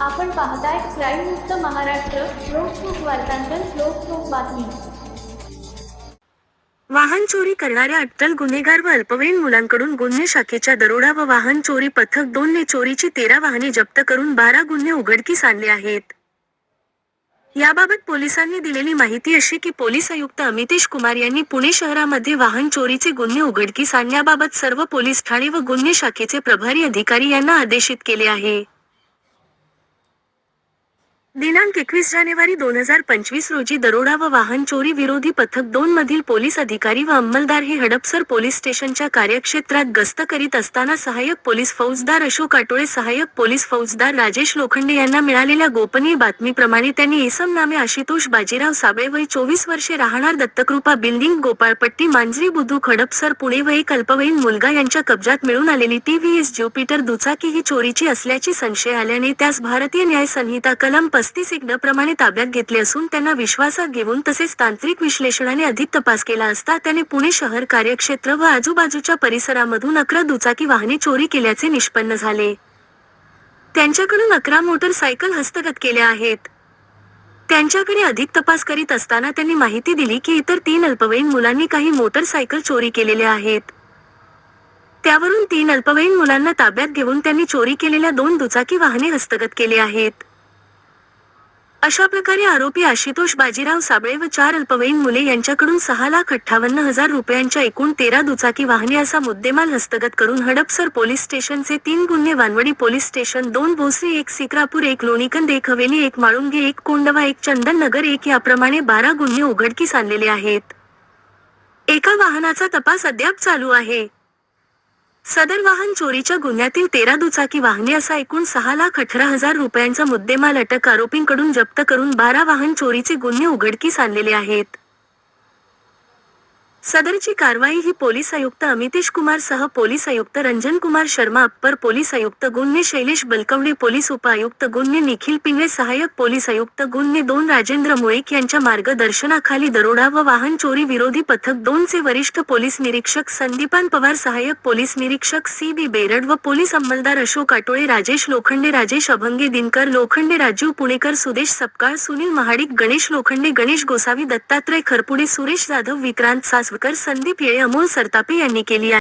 आपण पाहताय क्राईम मुक्त महाराष्ट्र लोकसुख वार्तांकन लोकसुख बातमी. वाहन चोरी करणाऱ्या अट्टल गुन्हेगार व अल्पवयीन मुलांकडून गुन्हे शाखेच्या दरोडा व वाहन चोरी पथक दोन ने चोरीची तेरा वाहने जप्त करून बारा गुन्हे उघडकीस आणले आहेत. याबाबत पोलिसांनी दिलेली माहिती अशी की पोलीस आयुक्त अमितेश कुमार यांनी पुणे शहरामध्ये वाहन चोरीचे गुन्हे उघडकीस आणण्याबाबत सर्व पोलीस ठाणे व गुन्हे शाखेचे प्रभारी अधिकारी यांना आदेशित केले आहे. दिनांक एकवीस जानेवारी दोन हजार पंचवीस रोजी दरोडा व वाहन चोरी विरोधी पथक दोन मधील पोलीस अधिकारी व अंमलदार हे हडपसर पोलीस स्टेशनच्या कार्यक्षेत्रात गस्त करीत असताना सहाय्यक पोलीस फौजदार अशोक आटोळे सहाय्यक पोलीस फौजदार राजेश लोखंडे यांना मिळालेल्या गोपनीय बातमीप्रमाणे त्यांनी इसम नामे आशुतोष बाजीराव साबळे वय चोवीस वर्षे राहणार दत्तकृपा बिल्डिंग गोपाळपट्टी मांजरी बुद्रुक हडपसर पुणे व एक अल्पवयीन मुलगा यांच्या कब्जात मिळून आलेली टीव्हीएस ज्युपिटर दुचाकी ही चोरीची असल्याची संशय आल्याने त्यास भारतीय न्याय संहिता कलम पस्तीस प्रमाणे ताब्यात घेतले असून त्यांना विश्वासात घेऊन तसेच तांत्रिक विश्लेषणाने अधिक तपास केला असता त्याने पुणे शहर कार्यक्षेत्र व आजूबाजूच्या परिसरामधून अकरा दुचाकी वाहने चोरी केल्याचे निष्पन्न झाले. त्यांच्याकडून अकरा मोटरसायकल हस्तगत केल्या आहेत. त्यांच्याकडे अधिक तपास करीत असताना त्यांनी माहिती दिली की इतर तीन अल्पवयीन मुलांनी काही मोटरसायकल चोरी केलेल्या आहेत. त्यावरून तीन अल्पवयीन मुलांना ताब्यात घेऊन त्यांनी चोरी केलेल्या दोन दुचाकी वाहने हस्तगत केले आहेत. अशा प्रकारे आरोपी आशुतोष बाजीराव साबळे व चार अल्पवयीन मुले यांच्याकडून सहा लाख अठ्ठावन्न हजार रुपयांच्या एकूण तेरा दुचाकी वाहने असा मुद्देमाल हस्तगत करून हडपसर पोलीस स्टेशनचे तीन गुन्हे वानवडी पोलीस स्टेशन दोन भोसरी एक सिक्रापूर एक लोणीकंद एक हवेली एक माळुंगे एक कोंडवा एक चंदननगर एक याप्रमाणे बारा गुन्हे उघडकीस आणलेले आहेत. एका वाहनाचा तपास अद्याप चालू आहे. सदर वाहन चोरीच्या गुन्ह्यातील तेरा दुचाकी वाहने असा एकूण सहा लाख अठरा हजार रुपयांचा मुद्देमाल अटक आरोपींकडून जप्त करून बारा वाहन चोरीचे गुन्हे उघडकीस आणलेले आहेत. सदरची कारवाई ही पोलीस आयुक्त अमितेश कुमार सह पोलीस आयुक्त रंजन कुमार शर्मा अप्पर पोलीस आयुक्त गुन्हे शैलेश बलकवडे पोलीस उपआयुक्त गुन्हे निखिल पिंगळे सहाय्यक पोलीस आयुक्त गुन्हे दोन राजेंद्र मुळेक यांच्या मार्गदर्शनाखाली दरोडा व वाहन चोरी विरोधी पथक दोन चे वरिष्ठ पोलीस निरीक्षक संदीपान पवार सहाय्यक पोलीस निरीक्षक सी बी बेरड व पोलीस अंमलदार अशोक आटोळे राजेश लोखंडे राजेश अभंगे दिनकर लोखंडे राजीव पुणेकर सुदेश सपकाळ सुनील महाडिक गणेश लोखंडे गणेश गोसावी दत्तात्रय खरपुडे सुरेश जाधव विक्रांत सास सासवकर संदीप येळे अमोल सरतापे यांनी केली आहे.